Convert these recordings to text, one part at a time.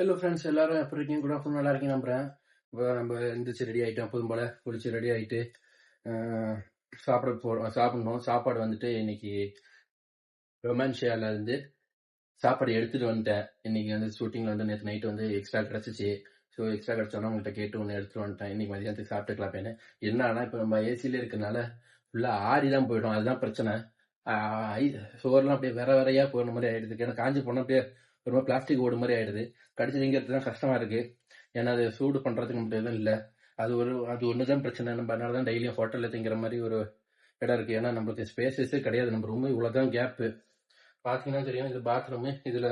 Hello friends எல்லாரும் எப்படி இருக்கீங்க? கூட ஆஃப்டர்நூன் நல்லா இருக்கீங்க நம்புறேன். இப்போ நம்ம எந்திரிச்சு ரெடி ஆகிட்டோம் போதும் போல குளிச்சு ரெடி ஆகிட்டு சாப்பிட போகிறோம் சாப்பிடணும். சாப்பாடு வந்துட்டு இன்னைக்கு ரொமான்ஷியால இருந்து சாப்பாடு எடுத்துட்டு வந்துட்டேன். இன்னைக்கு வந்து ஷூட்டிங்ல வந்து நேற்று நைட்டு வந்து எக்ஸ்ட்ரா கிடச்சிச்சு. ஸோ எக்ஸ்ட்ரா கிடச்சோன்னா உங்கள்கிட்ட கேட்டு ஒன்று எடுத்துட்டு வந்துட்டேன். இன்னைக்கு மதியானத்துக்கு சாப்பிட்டுக்கலாப்பேன்னு என்னன்னா இப்போ நம்ம ஏசியிலே இருக்கிறனால ஃபுல்லாக ஆறி தான் போயிடும். அதுதான் பிரச்சனை. ஐ- சோறுலாம் அப்படியே வேற வேறையா போன மாதிரி ஆயிடுது. ஏன்னா காஞ்சி போனால் அப்படியே ஒரு மாதிரி பிளாஸ்டிக் ஓடு மாதிரி ஆயிடுது. கடிச்சு திங்கிறது தான் கஷ்டமா இருக்கு. ஏன்னா அது சூடு பண்றதுக்கு மட்டும் எதுவும் இல்லை. அது ஒரு அது ஒன்று தான் பிரச்சனை. நம்ம அதனால தான் டெய்லியும் ஹோட்டலில் திங்கிற மாதிரி ஒரு இடம் இருக்கு. ஏன்னா நம்மளுக்கு ஸ்பேசஸே கிடையாது. நம்ம ரூமு இவ்வளோதான் கேப்பு பார்த்தீங்கன்னா தெரியும் இது பாத்ரூமு இதில்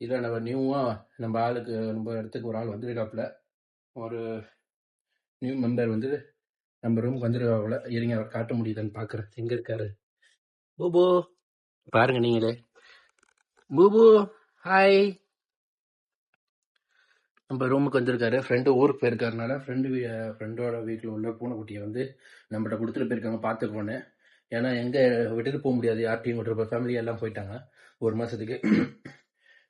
இதில் நம்ம நியூவாக நம்ம ஆளுக்கு நம்ம இடத்துக்கு ஒரு ஆள் வந்திருக்காப்புல. ஒரு நியூ மெம்பர் வந்து நம்ம ரூமுக்கு வந்துருக்காப்புல. இருங்க அவர் காட்ட முடியுதான்னு பார்க்குறேன் எங்கே இருக்காரு? பூபு. பாருங்க நீங்களே. பூபு ஹாய் நம்ம ரூமுக்கு வந்திருக்காரு. ஃப்ரெண்டு ஊருக்கு போயிருக்காருனால ஃப்ரெண்டு ஃப்ரெண்டோட வீட்டில் உள்ள பூனைக்குட்டியை வந்து நம்மகிட்ட கொடுத்துட்டு போயிருக்காங்க பார்த்துக்கோன்னு ஏன்னா எங்கே விட்டுட்டு போக முடியாது. யார்ட்டையும் விட்டுட்டு ஃபேமிலி எல்லாம் போயிட்டாங்க. ஒரு மாதத்துக்கு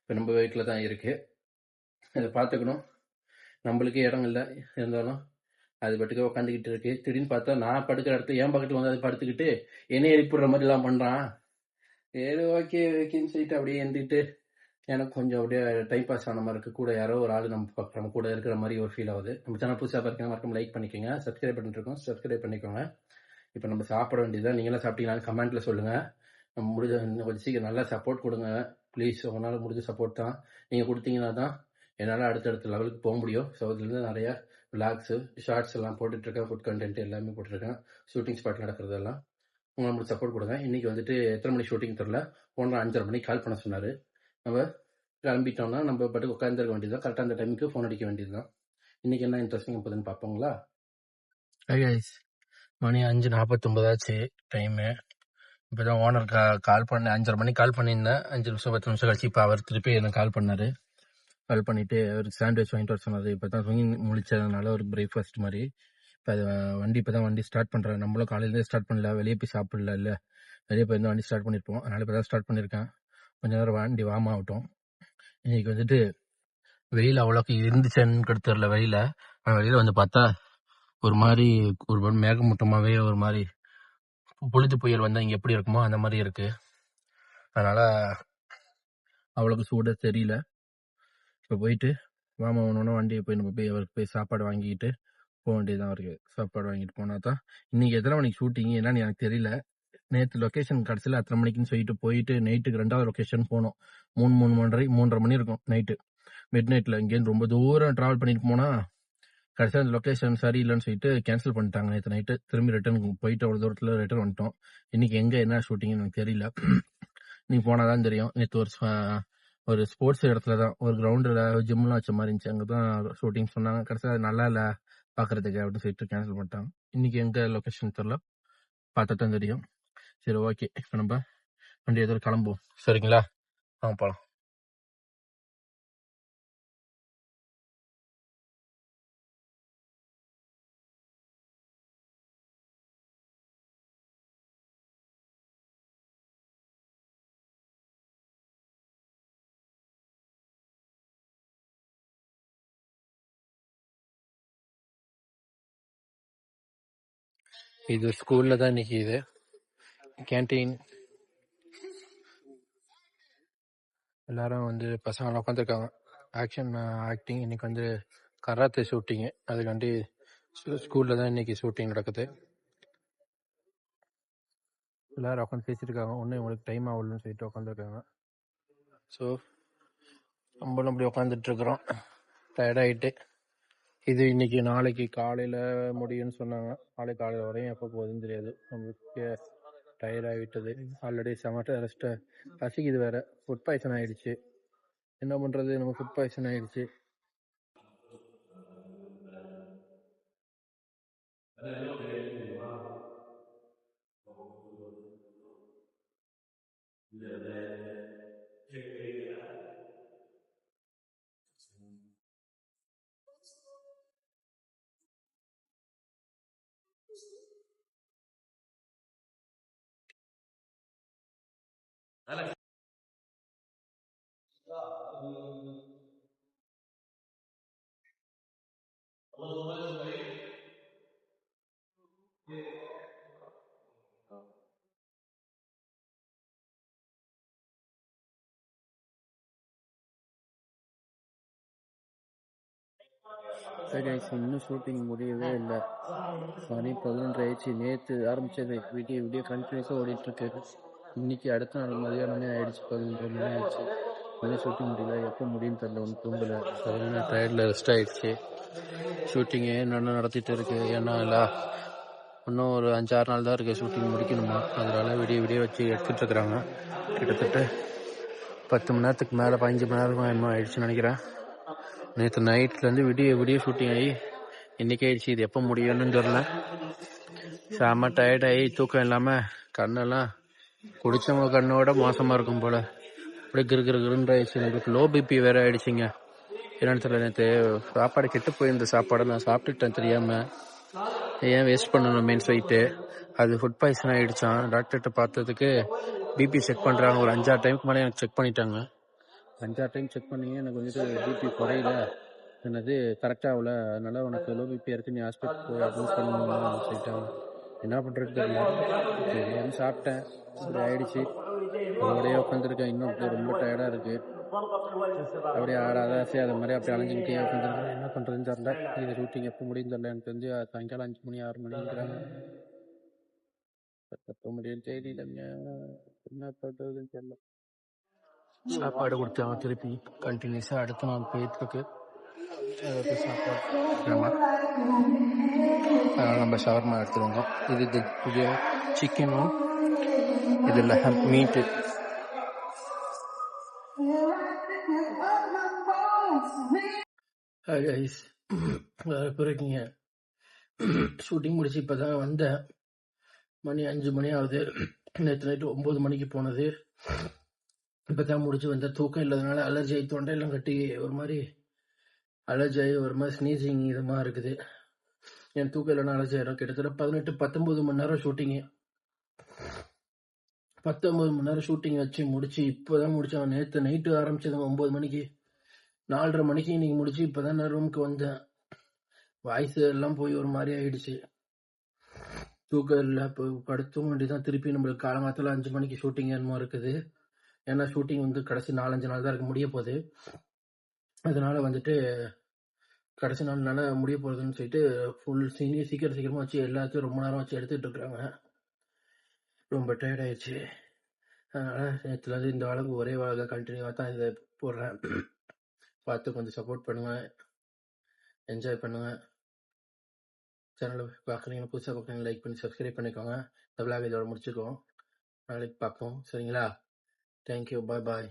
இப்போ நம்ம வீட்டில் தான் இருக்குது அதை பார்த்துக்கணும். நம்மளுக்கே இடம் இல்லை இருந்தாலும் அது பட்டுக்கு உட்காந்துக்கிட்டு இருக்கு. திடீர்னு பார்த்தா நான் படுக்கிற இடத்துல என் பக்கத்தில் வந்து அதை படுத்துக்கிட்டு என்னைய எழுப்பிடுற மாதிரிலாம் பண்ணுறான் ஏதோ ஓகே ஓகேன்னு சொல்லிட்டு அப்படியே எழுந்துக்கிட்டு எனக்கு கொஞ்சம் அப்படியே டைம் பாஸ் ஆன மாதிரி இருக்கு. கூட யாரோ ஒரு ஆள் நம்ம நம்ம கூட இருக்கிற மாதிரி ஒரு ஃபீல் ஆகுது. நம்ம சேனல் புதுசாக பார்க்கணும் மறக்காம லைக் பண்ணிக்கோங்க. சப்ஸ்கிரைப் பண்ணிட்டு இருக்கோம். சப்ஸ்கிரைப் பண்ணிக்கோங்க. இப்போ நம்ம சாப்பிட வேண்டியதான் நீங்களாம் சாப்பிட்டீங்கன்னா கமெண்ட்ல சொல்லுங்க. நம்ம முடிஞ்ச கொஞ்சம் சீக்கிரம் நல்லா சப்போர்ட் கொடுங்க. ப்ளீஸ் உங்களால் முடிஞ்ச சப்போர்ட் தான். நீங்கள் கொடுத்தீங்கன்னா தான் என்னால் அடுத்தடுத்த லெவலுக்கு போக முடியும். ஸோ அதுலேருந்து நிறைய விளாக்ஸு ஷார்ட்ஸ் எல்லாம் போட்டுட்ருக்கேன் ஃபுட் கண்டென்ட் எல்லாமே போட்டிருக்கேன் ஷூட்டிங் ஸ்பாட் நடக்கிறதெல்லாம். உங்களை சப்போர்ட் கொடுங்க. இன்னைக்கு வந்துட்டு எத்தனை மணி ஷூட்டிங் தெரில ஒன்றரை அஞ்சரை மணிக்கு கால் பண்ண சொன்னார். நம்ம கிளம்பிட்டோம்னா நம்ம பாட்டுக்கு உட்காந்துருக்க வேண்டியதுதான். கரெக்டாக அந்த டைமுக்கு ஃபோன் அடிக்க வேண்டியதுதான். இன்னைக்கு என்ன இன்ட்ரெஸ்டிங் போகுதுன்னு பார்ப்போங்களா? கைஸ் மணி அஞ்சு நாற்பத்தொம்பதாச்சு டைமு இப்போ தான் ஓனர் கா கால் பண்ண அஞ்சரை மணிக்கு கால் பண்ணியிருந்தேன். அஞ்சு நிமிஷம் பத்து நிமிஷம் கழிச்சு இப்போ அவர் திருப்பி எனக்கு கால் பண்ணார். கால் பண்ணிவிட்டு அவருக்கு சாண்ட்விச் வாங்கிட்டு வர சொன்னார். இப்போ தான் தூங்கி முழிச்சதுனால ஒரு பிரேக்ஃபாஸ்ட் மாதிரி. இப்போ அது வண்டி இப்போ தான் வண்டி ஸ்டார்ட் பண்ணுறேன் நம்மளும் காலையிலேயே ஸ்டார்ட் பண்ணல. வெளியே போய் சாப்பிடல இல்லை. வெளியே போய் வண்டி ஸ்டார்ட் பண்ணியிருப்போம் அதனால் இப்போ தான் ஸ்டார்ட் பண்ணியிருக்கேன் கொஞ்ச நேரம் வண்டி வார்ம் ஆகட்டும். இன்னைக்கு வந்துட்டு வெயில் அவ்வளோக்கு இருந்துச்சுன்னு தெரியல வெயில. வெளியில் வந்து பார்த்தா ஒரு மாதிரி ஒரு மேகமூட்டமாகவே ஒரு மாதிரி பொழுது புயல் வந்தால் இங்கே எப்படி இருக்குமோ அந்த மாதிரி இருக்கு. அதனால அவ்வளோக்கு சூட தெரியல. இப்போ போயிட்டு மாமா ஒன்று வண்டியை போய் நம்ம போய் அவருக்கு போய் சாப்பாடு வாங்கிக்கிட்டு போக வேண்டியதான் இருக்குது சாப்பாடு வாங்கிட்டு போனா தான் இன்னைக்கு எத்தனை மணிக்கு ஷூட்டிங் என்னன்னு எனக்கு தெரியல. நேற்று லொக்கேஷன் கடைசியில் அத்தனை மணிக்குன்னு சொல்லிட்டு போயிட்டு நைட்டுக்கு ரெண்டாவது லொக்கேஷன் போனோம். மூணு மூணு மூன்றரை மூன்றரை மணி இருக்கும் நைட்டு மிட் நைட்டில் இங்கேருந்து ரொம்ப தூரம் ட்ராவல் பண்ணிட்டு போனால் கடைசியாக அந்த லொக்கேஷன் சரியில்லைன்னு சொல்லிட்டு கேன்சல் பண்ணிட்டாங்க நேற்று நைட்டு திரும்பி ரிட்டர்ன் போயிட்டு அவ்வளோ தூரத்தில் ரிட்டர்ன் வந்துட்டோம். இன்னைக்கு எங்கே என்ன ஷூட்டிங்னு எனக்கு தெரியல. நீ போனால் தான் தெரியும். நேற்று ஒரு ஒரு ஸ்போர்ட்ஸ் இடத்துல தான் ஒரு கிரவுண்டில் ஜிம்லாம் வச்ச மாதிரி இருந்துச்சு. அங்கே தான் ஷூட்டிங் சொன்னாங்க. கடைசியாக அது நல்லா இல்லை பார்க்கறதுக்கு அப்படின்னு சொல்லிட்டு கேன்சல் பண்ணிட்டாங்க. இன்னைக்கு எங்கே லொக்கேஷன் தெரில பார்த்தா தான் தெரியும். சரி ஓகே இப்போ நம்ம வண்டி எதிர கிளம்புவோம். சரிங்களா? ஆ போகலாம் இது ஸ்கூல்ல தான் இன்னைக்கு இது கேன்டீன் எல்லாரும் வந்து பசங்களாம் உட்காந்துருக்காங்க. ஆக்ஷன் ஆக்டிங் uh, இன்னைக்கு வந்து கராத்தே ஷூட்டிங்கு அதுக்காண்டி ஸ்கூலில் தான் இன்னைக்கு ஷூட்டிங் நடக்குது. எல்லாரும் உட்காந்து பேசிட்டு இருக்காங்க ஒன்றும் இவங்களுக்கு டைம் ஆகலன்னு சொல்லிட்டு உட்காந்துருக்காங்க. ஸோ நம்மளும் அப்படி உட்காந்துட்டு இருக்கிறோம் டயர்டாயிட்டு இது இன்னைக்கு நாளைக்கு காலையில் முடியும்னு சொன்னாங்க. நாளைக்கு காலையில் வரையும் எப்போ போகுதுன்னு தெரியாது. நம்மளுக்கு டயர்ட் ஆகிட்டது ஆல்ரெடி செமட்ட ரெஸ்ட்டு பசிக்குது வேற. ஃபுட் பாய்சன் ஆயிடுச்சு. என்ன பண்றது? நம்ம ஃபுட் பாய்சன் ஆயிடுச்சு. Yeah. இன்னும் ஷூட்டிங் முடியவே இல்லை. மணி பதினொன்று ஆயிடுச்சு. நேற்று ஆரம்பிச்சது. வீடியோ வீடியோ கண்டினியூஸாக ஓடிட்டுருக்கு இன்னைக்கு அடுத்த நாள் மதியானமே ஆயிடுச்சு பதினொன்று மணி ஆயிடுச்சு. இன்னும் ஷூட்டிங் முடியல எப்போ முடியும்னு தெரியல ஒன்றும் தூங்கல. சரியான டயர்டில் ரெஸ்ட் ஆயிடுச்சு. ஷூட்டிங்கு என்னென்ன நடத்திட்டு இருக்கு ஏன்னா இல்லை இன்னும் ஒரு அஞ்சாறு நாள் தான் இருக்குது ஷூட்டிங் முடிக்கணுமா? அதனால விடிய விடிய வச்சு எடுத்துட்டு இருக்கிறாங்க. கிட்டத்தட்ட பத்து மணி நேரத்துக்கு மேலே பதினஞ்சு மணி நேரம் என்னமோ ஆயிடுச்சுன்னு நினைக்கிறேன். நேற்று நைட்லேருந்து விடிய விடிய ஷூட்டிங் ஆகி இன்னைக்கு ஆயிடுச்சு. இது எப்போ முடியும்னு தெரில செம்ம டயர்டாகி தூக்கம் இல்லாமல் கண்ணெல்லாம் குடிச்சவங்க கண்ணோட மோசமாக இருக்கும் போல். அப்படியே கிரு கிரு ஆயிடுச்சு. எனக்கு லோ பிபி வேற ஆயிடுச்சுங்க. என்னன்னு தெரியல நேற்று சாப்பாடு கெட்டு போயிருந்த சாப்பாடை நான் சாப்பிட்டுட்டேன் தெரியாமல் ஏன் வேஸ்ட் பண்ணணும் மெயின் சொல்லிட்டு. அது ஃபுட் பாய்சன் ஆயிடுச்சான் டாக்டர்கிட்ட பார்த்ததுக்கு பிபி செக் பண்ணுறாங்க ஒரு அஞ்சாறு டைமுக்கு மேலே எனக்கு செக் பண்ணிட்டாங்க. அஞ்சாறு டைம் செக் பண்ணி எனக்கு வந்துட்டு பிபி குறையல. என்னது கரெக்டாக ஆகல. அதனால உனக்கு லோ பிபி இருக்கு நீ ஹாஸ்பிட்டல் போய் அட்மிட் பண்ணணும்னு சொல்லிட்டாங்க. என்ன பண்ணுறது தெரியல. சரின்னு சாப்பிட்டேன். இப்படி ஆயிடுச்சு. அப்படியே உட்காந்துருக்கேன் இன்னும் அப்படியே ரொம்ப டயர்டாக இருக்கு. அப்படியே ஆடாத அது மாதிரி அப்படியே அலைஞ்சுக்கிட்டே உட்காந்துருக்கேன் என்ன பண்ணுறதுன்னு தெரியல. இது ஷூட்டிங் எப்போ முடியும் தெரியல. எனக்கு தெரிஞ்சு சாயங்காலம் அஞ்சு மணி ஆறு மணிங்கிறாங்க. எப்போ முடியும் தெரியலங்க என்ன பண்ணுறதுன்னு தெரியல. சாப்பாடு கொடுத்தாங்க திருப்பி கண்டினியூஸாக அடுத்த நாள் போயிட்டு ஆமாம் நம்ம ஷவர்மா எடுத்து இது புதிய சிக்கனும் இது லெஹம் மீட்டு கைஸ் இருக்கீங்க. ஷூட்டிங் முடிச்சு இப்போ தான் வந்தேன் மணி அஞ்சு மணி ஆகுது. நேற்று நைட்டு ஒம்பது மணிக்கு போனது. இப்போ தான் முடிச்சு வந்த. தூக்கம் இல்லாதனால அலர்ஜி ஆகி தொண்டையெல்லாம் கட்டி ஒரு மாதிரி அலர்ஜி ஆகி ஒரு மாதிரி ஸ்னீசிங் இதுமாக இருக்குது. என் தூக்கம் இல்லைன்னா அலர்ஜி ஆயிடும் கிட்டத்தட்ட பதினெட்டு பத்தொம்பது மணி நேரம் ஷூட்டிங்கு பத்தொம்பது மணி நேரம் ஷூட்டிங் வச்சு முடிச்சு இப்போதான் முடிச்சேன். நேற்று நைட்டு ஆரம்பிச்சது ஒம்பது மணிக்கு. நாலரை மணிக்கு இன்னைக்கு முடிச்சு இப்போதான் நான் ரூமுக்கு வந்தேன். வாய்ஸ் எல்லாம் போய் ஒரு மாதிரி ஆயிடுச்சு. தூக்கம் இல்லை இப்போ படுத்தும் வேண்டியதான் திருப்பி நம்மளுக்கு காலங்காலத்தில் அஞ்சு மணிக்கு ஷூட்டிங் என்னமோ இருக்குது. ஏன்னா ஷூட்டிங் வந்து கடைசி நாலஞ்சு நாள் தான் இருக்க முடிய போகுது. அதனால வந்துட்டு கடைசி நாள் முடிய போகிறதுன்னு சொல்லிட்டு ஃபுல் சீனியர் சீக்கிரம் சீக்கிரமாக வச்சு எல்லாத்தையும் ரொம்ப நேரம் வச்சு எடுத்துட்டு இருக்கிறாங்க ரொம்ப டயர்ட் ஆயிடுச்சு. அதனால நேற்றுலேருந்து இந்த அளவுக்கு ஒரே வாழ்க்கை கண்டினியூவாக தான் இதை போடுறேன். பார்த்து கொஞ்சம் சப்போர்ட் பண்ணுங்க. என்ஜாய் பண்ணுங்க. சேனலை பார்க்குறீங்கன்னா புதுசாக பார்க்குறீங்க லைக் பண்ணி சப்ஸ்கிரைப் பண்ணிக்கோங்க. இந்த விழாவை இதோட முடிச்சுக்கோம் நாளைக்கு பார்ப்போம். சரிங்களா? தேங்க்யூ பாய் பாய்